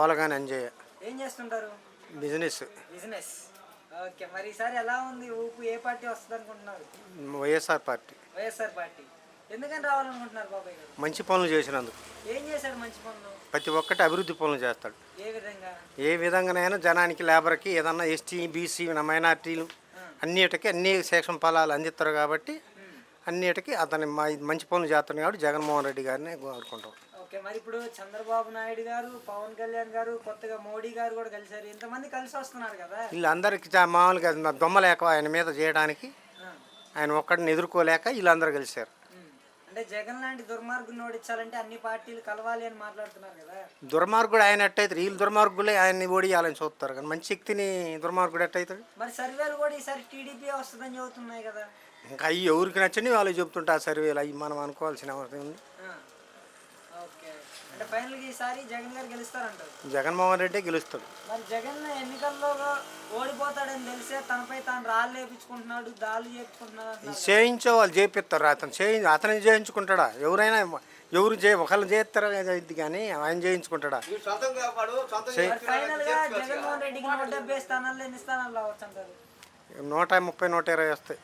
పోలగానే అంజయ్య. ఏం చేస్తుంటారు? Business. Business. Okay మరి ఈసారి ఎలా ఉంది? ఊపు ఏ పార్టీ వస్తుంది అనుకుంటున్నారు? YSR party. YSR party. ఎందుకని రావాలనుకుంటున్నారు బాబాయ్ గారు? మంచి పనులు చేసినందుకు. ఏం మంచి పనులు? ప్రతి ఒక్కటి అభివృద్ధి పనులు చేస్తాడు. ఏ విధంగా? ఏ విధంగానైనా జనానికి లేబర్కి ఏదన్నా ఎస్టీ బీసీ మైనార్టీలు అన్నిటికీ అన్ని సెక్షన్ ఫలాలు అందిస్తారు కాబట్టి అన్నిటికీ అతని మంచి పనులు చేస్తున్నాడు కాబట్టి జగన్మోహన్ రెడ్డి గారిని కోరుకుంటాం. ఓకే మరి ఇప్పుడు చంద్రబాబు నాయుడు గారు పవన్ కళ్యాణ్ గారు కొత్తగా మోడీ గారు కూడా కలిశారు. ఇంతమంది కలిసి వస్తున్నారు కదా. వీళ్ళందరికీ మామూలుగా దొమ్మలేక ఆయన మీద చేయడానికి ఆయన ఒక్కడిని ఎదుర్కోలేక వీళ్ళందరూ కలిశారు. అంటే జగన్ లాంటి దుర్మార్గుని ఓడించాలంటే అన్ని పార్టీలు కలవాలి అని మాట్లాడుతున్నారు కదా. దుర్మార్గుడు ఆయన ఎట్టయితే వీళ్ళు దుర్మార్గులే ఆయన్ని ఓడియాలని చూస్తారు కానీ మంచి శక్తిని దుర్మార్గుడు ఎట్టయితాడు మరి సర్వేలు కూడా ఈసారి టీడీపీ వస్తుందని చెబుతున్నాయి కదా. ఇంకా అవి ఎవరికి నచ్చని వాళ్ళు చెప్తుంటే ఆ సర్వేలు. అవి మనం అనుకోవాల్సిన అవసరం ఉంది. ఓకే. అంటే ఫైనల్గా ఈసారి జగన్ గారు గెలుస్తారంటారు. జగన్మోహన్ రెడ్డి గెలుస్తాడు. మరి జగన్ ఎన్నికల్లో ఓడిపోతాడని తెలిసే తనపై తాను రాళ్ళు వేపించుకుంటున్నాడు దాళ్ళు చేపించుకుంటున్నాడు. చేయించే వాళ్ళు చేపిస్తారు అతను చేయి అతను చేయించుకుంటాడా? ఎవరైనా ఎవరు చే ఒకళ్ళు చేస్తారా ఇది కానీ ఆయన చేయించుకుంటాడా? మరి ఫైనల్గా జగన్మోహన్ రెడ్డికి నూట డెబ్బై స్థానాల్లో ఎన్ని స్థానాలు రావచ్చు అంటారు? నూట ముప్పై నూట ఇరవై వస్తాయి.